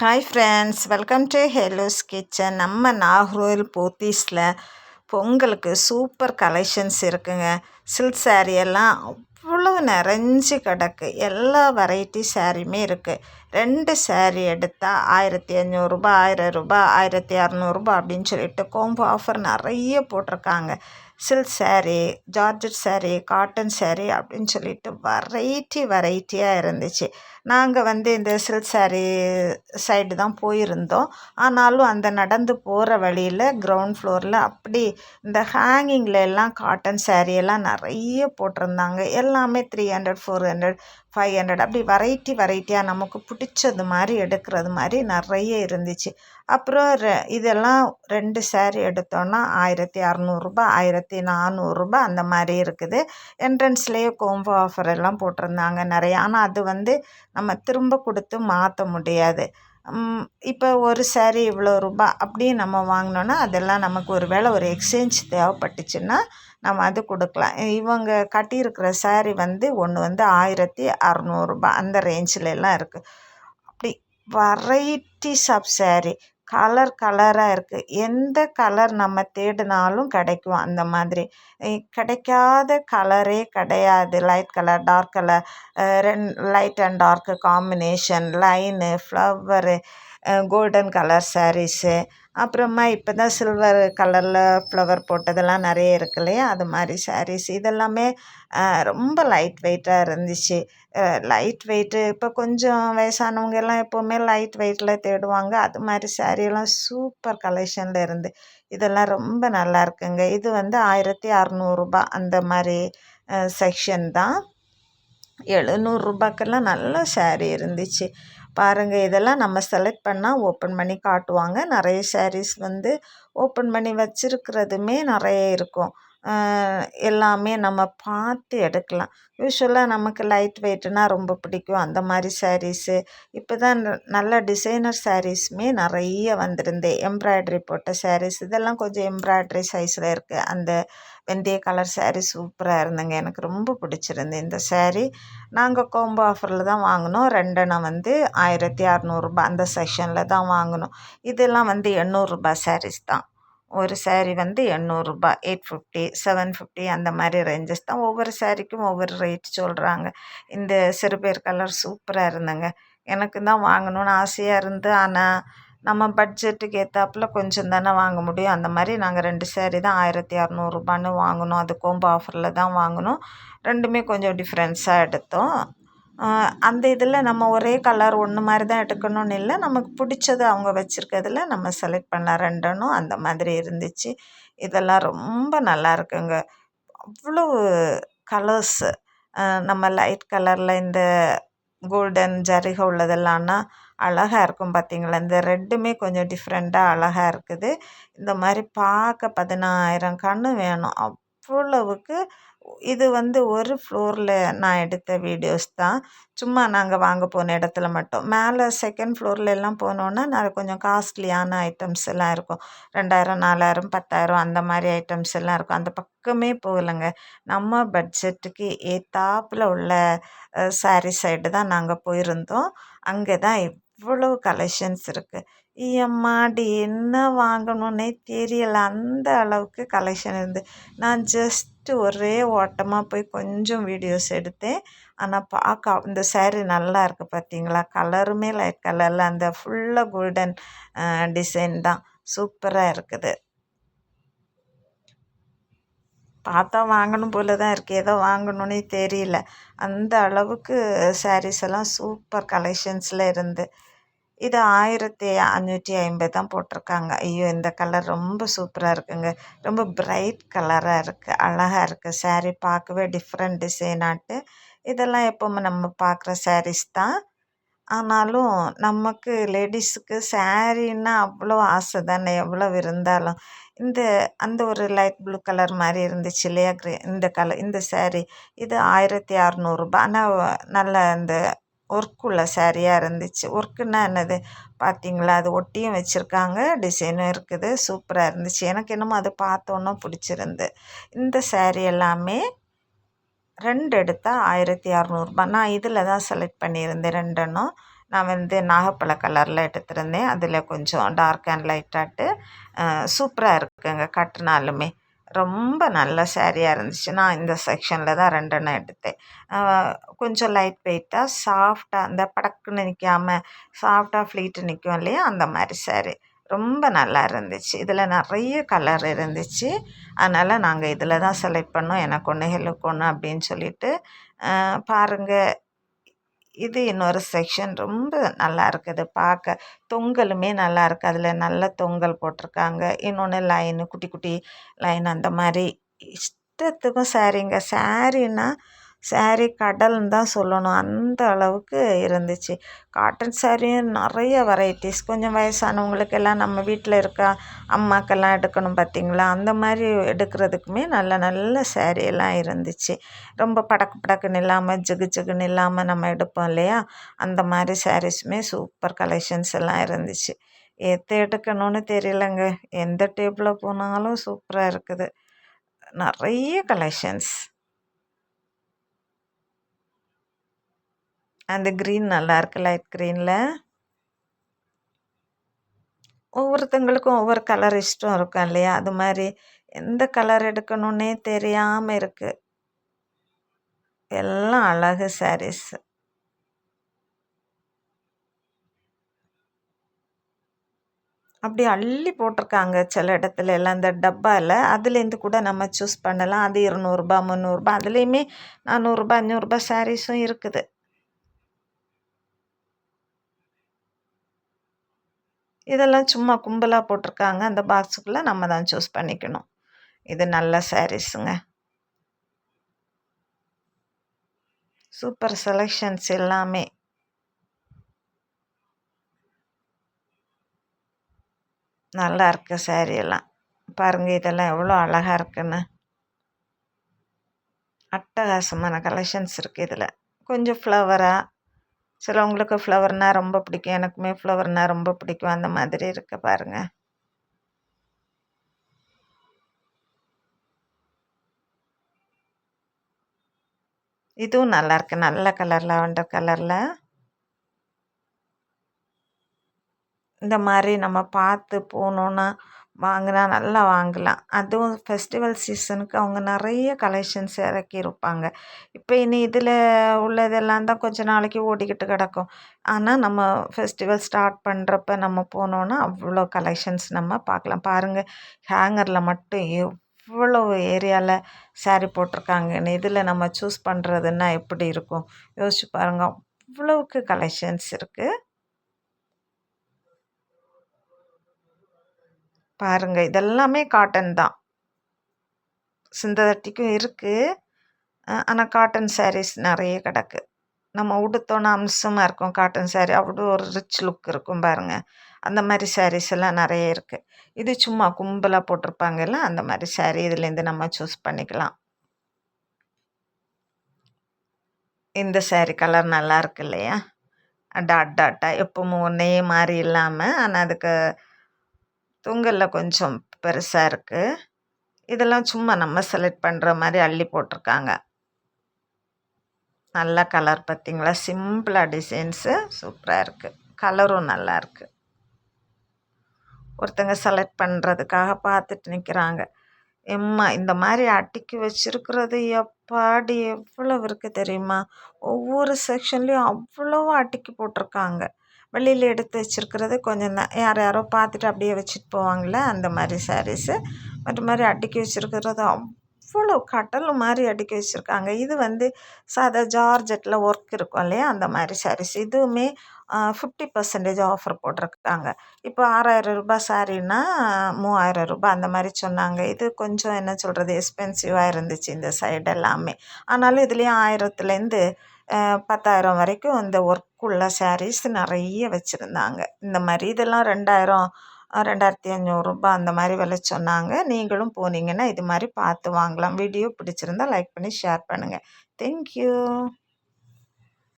Hi friends welcome to Hello's kitchen நம்ம நாகர்கோவில் போத்தீஸில் பொங்கலுக்கு சூப்பர் கலெக்ஷன்ஸ் இருக்குங்க. சில்க் சாரியெல்லாம் எல்லாம் அவ்வளவு நிறைஞ்சு கிடக்கு. எல்லா வெரைட்டி சாரியுமே இருக்குது ரெண்டு saree எடுத்தால் ஆயிரத்தி அஞ்சூறுரூபா ஆயிரம் ரூபாய் ஆயிரத்தி அறநூறுபா அப்படின்னு சொல்லிட்டு கோம்போ ஆஃபர் நிறைய போட்டிருக்காங்க. Silk saree georgette saree cotton saree அப்படின்னு சொல்லிட்டு வெரைட்டி வெரைட்டியாக இருந்துச்சு. நாங்கள் வந்து இந்த சில்க் saree சைடு தான் போயிருந்தோம். ஆனாலும் அந்த நடந்து போகிற வழியில் க்ரௌண்ட் ஃப்ளோரில் அப்படி இந்த ஹேங்கிங்கில் எல்லாம் காட்டன் saree எல்லாம் நிறைய போட்டிருந்தாங்க. எல்லாமே three hundred four hundred five hundred அப்படி வெரைட்டி வெரைட்டியாக நமக்கு பிடிச்சது மாதிரி எடுக்கிறது மாதிரி நிறைய இருந்துச்சு. அப்புறம் ரெ இதெல்லாம் ரெண்டு சேரீ எடுத்தோன்னா ஆயிரத்தி அறநூறுபா ஆயிரத்தி நானூறுரூபா அந்த மாதிரி இருக்குது. என்ட்ரன்ஸ்லேயே கோம்போ ஆஃபர் எல்லாம் போட்டிருந்தாங்க நிறையா. ஆனால் அது வந்து நம்ம திரும்ப கொடுத்து மாற்ற முடியாது. இப்போ ஒரு சேரீ இவ்வளோ ரூபா அப்படி நம்ம வாங்கினோன்னா அதெல்லாம் நமக்கு ஒரு வேளை ஒரு எக்ஸ்சேஞ்ச் தேவைப்பட்டுச்சுன்னா நம்ம அது கொடுக்கலாம். இவங்க கட்டியிருக்கிற சேரீ வந்து ஒன்று வந்து ஆயிரத்தி அறநூறுபா அந்த ரேஞ்சில் எல்லாம் இருக்குது அப்படி வெரைட்டிஸ் ஆஃப் சேரீ கலர் கலராக இருக்குது எந்த கலர் நம்ம தேடினாலும் கிடைக்கும் அந்த மாதிரி. கிடைக்காத கலரே கிடையாது. லைட் கலர் டார்க் கலர் ரெண் light and dark combination line flower golden colour saris அப்புறமா இப்போ தான் சில்வர் கலரில் ஃப்ளவர் போட்டதெல்லாம் நிறைய இருக்கு இல்லையா? அது மாதிரி சாரீஸ் இதெல்லாமே ரொம்ப லைட் வெயிட்டாக இருந்துச்சு. லைட் வெயிட்டு இப்போ கொஞ்சம் வயசானவங்க எல்லாம் எப்போவுமே லைட் வெயிட்டில் தேடுவாங்க. அது மாதிரி சாரீலாம் சூப்பர் கலெக்ஷனில் இருந்து. இதெல்லாம் ரொம்ப நல்லா இருக்குங்க. இது வந்து ஆயிரத்தி அறநூறுபா அந்த மாதிரி செக்ஷன் தான். எழுநூறுபாக்கெல்லாம் நல்ல saree இருந்துச்சு. பாருங்கள் இதெல்லாம் நம்ம செலக்ட் பண்ணால் ஓப்பன் பண்ணி காட்டுவாங்க. நிறைய sarees வந்து ஓப்பன் பண்ணி வச்சுருக்கிறதுமே நிறைய இருக்கும். எல்லாமே நம்ம பார்த்து எடுக்கலாம். யூஸ்வலாக நமக்கு லைட் வெயிட்னால் ரொம்ப பிடிக்கும். அந்த மாதிரி சாரீஸு இப்போ தான் நல்ல டிசைனர் சாரீஸுமே நிறைய வந்திருந்தே. எம்ப்ராய்ட்ரி போட்ட சாரீஸ் இதெல்லாம் கொஞ்சம் எம்ப்ராய்ட்ரி சைஸில் இருக்குது அந்த வெந்தய கலர் சாரீ சூப்பராக இருந்தேங்க. எனக்கு ரொம்ப பிடிச்சிருந்து இந்த சாரீ நாங்கள் கோம்போ ஆஃபரில் தான் வாங்கினோம். ரெண்டெண்ணம் வந்து ஆயிரத்தி அறநூறுபா அந்த செக்ஷனில் தான் வாங்கினோம். இதெல்லாம் வந்து எண்ணூறுரூபா சாரீஸ் தான். ஒரு சேரீ வந்து எண்ணூறுரூபா எயிட் ஃபிஃப்டி செவன் ஃபிஃப்டி அந்த மாதிரி ரேஞ்சஸ் தான் ஒவ்வொரு சேரீக்கும் ஒவ்வொரு ரேட் சொல்கிறாங்க இந்த சிறுபேர் கலர் சூப்பராக இருந்தேங்க. எனக்கு தான் வாங்கணும்னு ஆசையாக இருந்து ஆனால் நம்ம பட்ஜெட்டுக்கு ஏற்றாப்புல கொஞ்சம் தானே வாங்க முடியும். அந்த மாதிரி நாங்கள் ரெண்டு சேரீ தான் ஆயிரத்தி அறநூறுபான்னு வாங்கினோம் அது கோம்போ ஆஃபரில் தான் வாங்கினோம் ரெண்டுமே கொஞ்சம் டிஃப்ரென்ஸாக எடுத்தோம். அந்த இதில் நம்ம ஒரே கலர் ஒன்று மாதிரி தான் எடுக்கணும்னு இல்லை. நமக்கு பிடிச்சது அவங்க வச்சுருக்கிறதுல நம்ம செலக்ட் பண்ண ரெண்டனும் அந்த மாதிரி இருந்துச்சு. இதெல்லாம் ரொம்ப நல்லா இருக்குங்க. அவ்வளோ கலர்ஸு நம்ம லைட் கலரில் இந்த கோல்டன் ஜரிகை உள்ளதெல்லாம்னா அழகாக இருக்கும் பார்த்திங்களா இந்த ரெட்டுமே கொஞ்சம் டிஃப்ரெண்ட்டாக அழகாக இருக்குது. இந்த மாதிரி பார்க்க பதினாயிரம் கன்று வேணும். அவ்வளவுக்கு இது வந்து ஒரு ஃப்ளோரில் நான் எடுத்த வீடியோஸ் தான். சும்மா நாங்கள் வாங்க போன இடத்துல மட்டும். மேலே செகண்ட் ஃப்ளோரில் எல்லாம் போனோன்னா நான் கொஞ்சம் காஸ்ட்லியான ஐட்டம்ஸ் எல்லாம் இருக்கும். ரெண்டாயிரம் நாலாயிரம் பத்தாயிரம் அந்த மாதிரி ஐட்டம்ஸ் எல்லாம் இருக்கும். அந்த பக்கமே போகலைங்க. நம்ம பட்ஜெட்டுக்கு ஏத்தாப்பில் உள்ள சாரீ சைடு தான் நாங்கள் போயிருந்தோம். அங்கே தான் இவ்வளோ கலெக்ஷன்ஸ் இருக்குது எம்மாடி என்ன வாங்கணுன்னே தெரியலை. அந்த அளவுக்கு கலெக்ஷன் இருந்து. நான் ஜஸ்ட்டு ஒரே ஓட்டமாக போய் கொஞ்சம் வீடியோஸ் எடுத்தேன். ஆனால் பார்க்க இந்த சேரீ நல்லா இருக்குது பார்த்தீங்களா கலருமே லைட் கலரில் அந்த ஃபுல்லாக கோல்டன் டிசைன் தான். சூப்பராக இருக்குது. பார்த்தா வாங்கணும் போல தான் இருக்குது ஏதோ வாங்கணுன்னே தெரியல. அந்த அளவுக்கு சாரீஸ் எல்லாம் சூப்பர் கலெக்ஷன்ஸில் இருந்து. இது ஆயிரத்தி அஞ்சூற்றி ஐம்பது தான் போட்டிருக்காங்க. ஐயோ இந்த கலர் ரொம்ப சூப்பராக இருக்குங்க. ரொம்ப பிரைட் கலராக இருக்குது அழகாக இருக்குது ஸாரீ பார்க்கவே டிஃப்ரெண்ட் டிசைனாட்டு இதெல்லாம் எப்போவுமே நம்ம பார்க்குற சாரீஸ் தான். ஆனாலும் நமக்கு லேடிஸுக்கு சேரீன்னா அவ்வளோ ஆசை தானே எவ்வளோ இருந்தாலும். இந்த அந்த ஒரு லைட் ப்ளூ கலர் மாதிரி இருந்துச்சு இல்லையா கிரே இந்த கலர் இந்த சேரீ இது ஆயிரத்தி அறநூறுபா ஆனால் நல்ல இந்த ஒர்க்குள்ள சேரீயாக இருந்துச்சு. ஒர்க்குன்னா என்னது? பார்த்தீங்களா அது ஒட்டியும் வச்சுருக்காங்க. டிசைனும் இருக்குது. சூப்பராக இருந்துச்சு. எனக்கு என்னமோ அது பார்த்தோன்னே பிடிச்சிருந்து. இந்த சேரீ எல்லாமே ரெண்டு எடுத்தால் ஆயிரத்தி அறநூறுபா நான் இதில் தான் செலக்ட் பண்ணியிருந்தேன். ரெண்டெண்ணும் நான் வந்து நாகப்பழ கலரில் எடுத்திருந்தேன். அதில் கொஞ்சம் டார்க் அண்ட் லைட்டாட்டு சூப்பராக இருக்குங்க. கட்டினாலுமே. ரொம்ப நல்ல சேரீயாக இருந்துச்சு. நான் இந்த செக்ஷனில் தான் ரெண்டெண்ணம் எடுத்தேன். கொஞ்சம் லைட் வெயிட்டாக சாஃப்டாக அந்த படக்குன்னு நிற்காம சாஃப்டாக ஃப்ளீட்டு நிற்கும் இல்லையா அந்த மாதிரி ஸேரீ ரொம்ப நல்லா இருந்துச்சு. இதில் நிறைய கலர் இருந்துச்சு. அதனால் நாங்கள் இதில் தான் செலக்ட் பண்ணோம். எனக்கு ஒன்று ஹெல்லுக்கு ஒன்று அப்படின்னு சொல்லிட்டு பாருங்கள் இது இன்னொரு செக்ஷன் ரொம்ப நல்லா இருக்குது. பார்க்க தொங்கலுமே நல்லா இருக்குது அதில் நல்ல தொங்கல் போட்டிருக்காங்க. இன்னொன்று லைனு குட்டி குட்டி லைன் அந்த மாதிரி. இஷ்டத்துக்கும் சாரீங்க சாரீன்னா சாரீ கடல்னு தான் சொல்லணும். அந்த அளவுக்கு இருந்துச்சு. காட்டன் சாரியும் நிறைய வெரைட்டிஸ் கொஞ்சம் வயசானவங்களுக்கெல்லாம் நம்ம வீட்டில் இருக்க அம்மாக்கெல்லாம் எடுக்கணும் பார்த்திங்களா அந்த மாதிரி எடுக்கிறதுக்குமே நல்ல நல்ல சாரீ இருந்துச்சு. ரொம்ப படக்கு படக்குன்னு இல்லாமல் ஜிகு ஜிகுன்னு இல்லாமல் நம்ம எடுப்போம் இல்லையா? அந்த மாதிரி சாரீஸுமே சூப்பர் கலெக்ஷன்ஸ் எல்லாம் இருந்துச்சு. எது எடுக்கணும்னு தெரியலங்க. எந்த டேபிளில் போனாலும் சூப்பராக இருக்குது. நிறைய கலெக்ஷன்ஸ் அந்த க்ரீன் நல்லாயிருக்கு லைட் க்ரீனில் ஒவ்வொருத்தங்களுக்கும் ஒவ்வொரு கலர் இஷ்டம் இருக்கும் இல்லையா? அது மாதிரி எந்த கலர் எடுக்கணுன்னே தெரியாமல் இருக்குது எல்லாம் அழகு சாரீஸ் அப்படி அள்ளி போட்டிருக்காங்க சில இடத்துல எல்லாம் இந்த டப்பாவில் அதுலேருந்து கூட நம்ம சூஸ் பண்ணலாம். அது இருநூறுபா முந்நூறுபா. அதுலேயுமே நானூறுரூபா அஞ்சூறுரூபா சாரீஸும் இருக்குது. இதெல்லாம் சும்மா கும்பலாக போட்டிருக்காங்க. அந்த பாக்ஸுக்குள்ளே நம்ம தான் சூஸ் பண்ணிக்கணும். இது நல்ல சாரீஸுங்க சூப்பர் செலெக்ஷன்ஸ் எல்லாமே. நல்லா இருக்கு சாரீ எல்லாம். பாருங்கள் இதெல்லாம் எவ்வளோ அழகாக இருக்குன்னு. அட்டகாசமான கலெக்ஷன்ஸ் இருக்குது இதில். கொஞ்சம் ஃப்ளவராக சிலவங்களுக்கு ஃப்ளவர்னால் ரொம்ப பிடிக்கும். எனக்குமே ஃப்ளவர்னால் ரொம்ப பிடிக்கும். அந்த மாதிரி இருக்க பாருங்கள் இதுவும் நல்லாயிருக்கு நல்ல கலர் லாவெண்டர் கலரில் இந்த மாதிரி நம்ம பார்த்து போனோன்னா வாங்கினா நல்லா வாங்கலாம். அதுவும் ஃபெஸ்டிவல் சீசனுக்கு அவங்க நிறைய கலெக்ஷன்ஸ் இறக்கியிருப்பாங்க இப்போ இனி இதில் உள்ளதெல்லாம் தான் கொஞ்ச நாளைக்கு ஓடிக்கிட்டு கிடக்கும். ஆனால் நம்ம ஃபெஸ்டிவல் ஸ்டார்ட் பண்ணுறப்ப நம்ம போனோன்னா அவ்வளோ கலெக்ஷன்ஸ் நம்ம பார்க்கலாம். பாருங்கள் ஹேங்கரில் மட்டும் எவ்வளோ ஏரியாவில் சாரி போட்டிருக்காங்கன்னு இதில் நம்ம சூஸ் பண்ணுறதுன்னா எப்படி இருக்கும்? யோசிச்சு பாருங்கள் அவ்வளோவுக்கு கலெக்ஷன்ஸ் இருக்குது பாருங்கள் இதெல்லாமே காட்டன் தான். சிந்தட்டிக்கும் இருக்குது ஆனால் காட்டன் சாரீஸ் நிறைய கிடக்கு. நம்ம உடுத்தோன்னா அம்சமாக இருக்கும் காட்டன் சாரீ அவ்வளோ ஒரு ரிச் லுக் இருக்கும் பாருங்கள் அந்த மாதிரி சாரீஸ் எல்லாம் நிறைய இருக்குது இது சும்மா கும்பலாக போட்டிருப்பாங்கல்ல அந்த மாதிரி சாரீ இதுலேருந்து நம்ம சூஸ் பண்ணிக்கலாம். இந்த சாரீ கலர் நல்லா இருக்கு இல்லையா? டாட் டாட்டாக எப்பவும் ஒன்றே மாதிரி இல்லாமல் ஆனால் அதுக்கு தொங்கலில் கொஞ்சம் பெருசாக இருக்குது இதெல்லாம் சும்மா நம்ம செலக்ட் பண்ணுற மாதிரி அள்ளி போட்டிருக்காங்க. நல்ல கலர் பார்த்திங்களா? சிம்பிளாக டிசைன்ஸு சூப்பராக இருக்குது கலரும் நல்லா இருக்குது ஒருத்தங்க செலக்ட் பண்ணுறதுக்காக பார்த்துட்டு நிற்கிறாங்க எம்மா இந்த மாதிரி அட்டிக்கு வச்சுருக்கிறது எப்பாடி எவ்வளவு இருக்குது தெரியுமா? ஒவ்வொரு செக்ஷன்லேயும் அவ்வளோ அட்டிக்கு போட்டிருக்காங்க. வெளியில் எடுத்து வச்சுருக்கிறது கொஞ்சம் தான் யார் யாரோ பார்த்துட்டு அப்படியே வச்சுட்டு போவாங்களே அந்த மாதிரி சாரீஸு மற்ற மாதிரி அடுக்கி வச்சுருக்கிறது அவ்வளோ கட்டல் மாதிரி அடுக்கி வச்சுருக்காங்க. இது வந்து சாதா ஜார்ஜெட்டில் ஒர்க் இருக்கும் இல்லையா அந்த மாதிரி சாரீஸ் இதுவுமே ஃபிஃப்டி பர்சன்டேஜ் ஆஃபர் போட்டிருக்காங்க. இப்போ ஆறாயிரம் ரூபாய் சாரீன்னா மூவாயிரம் ரூபாய் அந்த மாதிரி சொன்னாங்க. இது கொஞ்சம் என்ன சொல்கிறது எக்ஸ்பென்சிவாக இருந்துச்சு இந்த சைடு எல்லாமே. ஆனாலும் இதுலேயும் ஆயிரத்துலேருந்து பத்தாயிரம் வரைக்கும் இந்த ஒர்க்குள்ள சாரீஸ் நிறைய வச்சுருந்தாங்க. இந்த மாதிரி இதெல்லாம் ரெண்டாயிரம் ரெண்டாயிரத்தி ஐநூறுரூபா அந்த மாதிரி விலை சொன்னாங்க. நீங்களும் போனீங்கன்னா இது மாதிரி பார்த்து வாங்கலாம். வீடியோ பிடிச்சிருந்தா லைக் பண்ணி ஷேர் பண்ணுங்கள் தேங்க்யூ